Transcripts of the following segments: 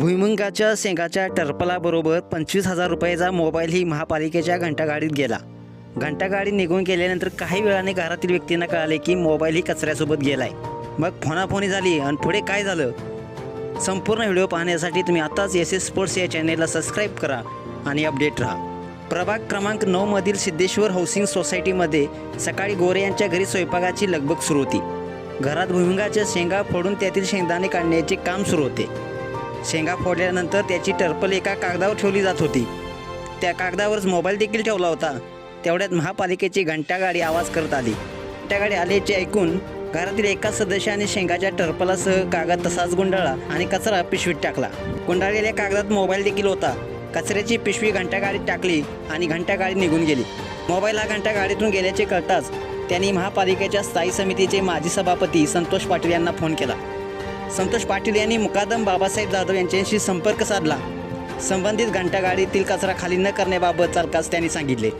भुईमुंगाच्या शेंगाच्या टर्पलाबरोबर पंचवीस हजार रुपयाचा मोबाईल ही महापालिकेच्या घंटागाडीत गेला. घंटागाडी निघून गेल्यानंतर काही वेळाने घरातील व्यक्तींना कळाले की मोबाईल ही कचऱ्यासोबत गेलाय. मग फोनाफोनी झाली आणि पुढे काय झालं? संपूर्ण व्हिडिओ पाहण्यासाठी तुम्ही आताच एस एस स्पोर्ट्स या चॅनेलला सबस्क्राईब करा आणि अपडेट राहा. प्रभाग क्रमांक नऊमधील सिद्धेश्वर हाऊसिंग सोसायटीमध्ये सकाळी गोरे यांच्या घरी स्वयंपाकाची लगबग सुरू होती. घरात भुईमुंगाच्या शेंगा फोडून त्यातील शेंगदाणे काढण्याचे काम सुरू होते. शेंगा फोडल्यानंतर त्याची टर्पल एका कागदावर ठेवली जात होती. त्या कागदावरच मोबाईल देखील ठेवला होता. तेवढ्यात महापालिकेची घंटागाडी आवाज करत आली. घंटागाडी आल्याचे ऐकून घरातील एका सदस्याने शेंगाच्या टर्पलासह कागद तसाच गुंडाळला आणि कचरा पिशवीत टाकला. गुंडाळलेल्या कागदात मोबाईल देखील होता. कचऱ्याची पिशवी घंटागाडीत टाकली आणि घंटागाडी निघून गेली. मोबाईल हा घंटागाडीतून गेल्याचे कळताच त्यांनी महापालिकेच्या स्थायी समितीचे माजी सभापती संतोष पाटील यांना फोन केला. संतोष पाटील यांनी मुकादम बाबासाहेब जाधव यांच्याशी संपर्क साधला. संबंधित घंटागाडीतील कचरा खाली न करण्याबाबत चालकास त्यांनी सांगितले.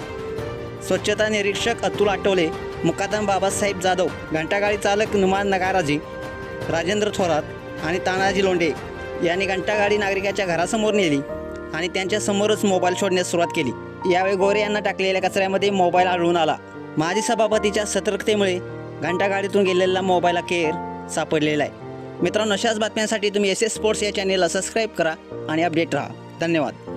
स्वच्छता निरीक्षक अतुल आठवले मुकादम बाबासाहेब जाधव घंटागाडी चालक नुमान नगाराजी राजेंद्र थोरात आणि तानाजी लोंढे यांनी घंटागाडी नागरिकाच्या घरासमोर नेली आणि त्यांच्यासमोरच मोबाईल शोधण्यास सुरुवात केली. यावेळी गोरे यांना टाकलेल्या कचऱ्यामध्ये मोबाईल आढळून आला. माजी सभापतीच्या सतर्कतेमुळे घंटागाडीतून गेलेला मोबाईल अखेर सापडलेला आहे. मित्रांनो अशाच बातम्यांसाठी तुम्ही एस एस स्पोर्ट्स या चॅनेलला सबस्क्राईब करा आणि अपडेट राहा. धन्यवाद.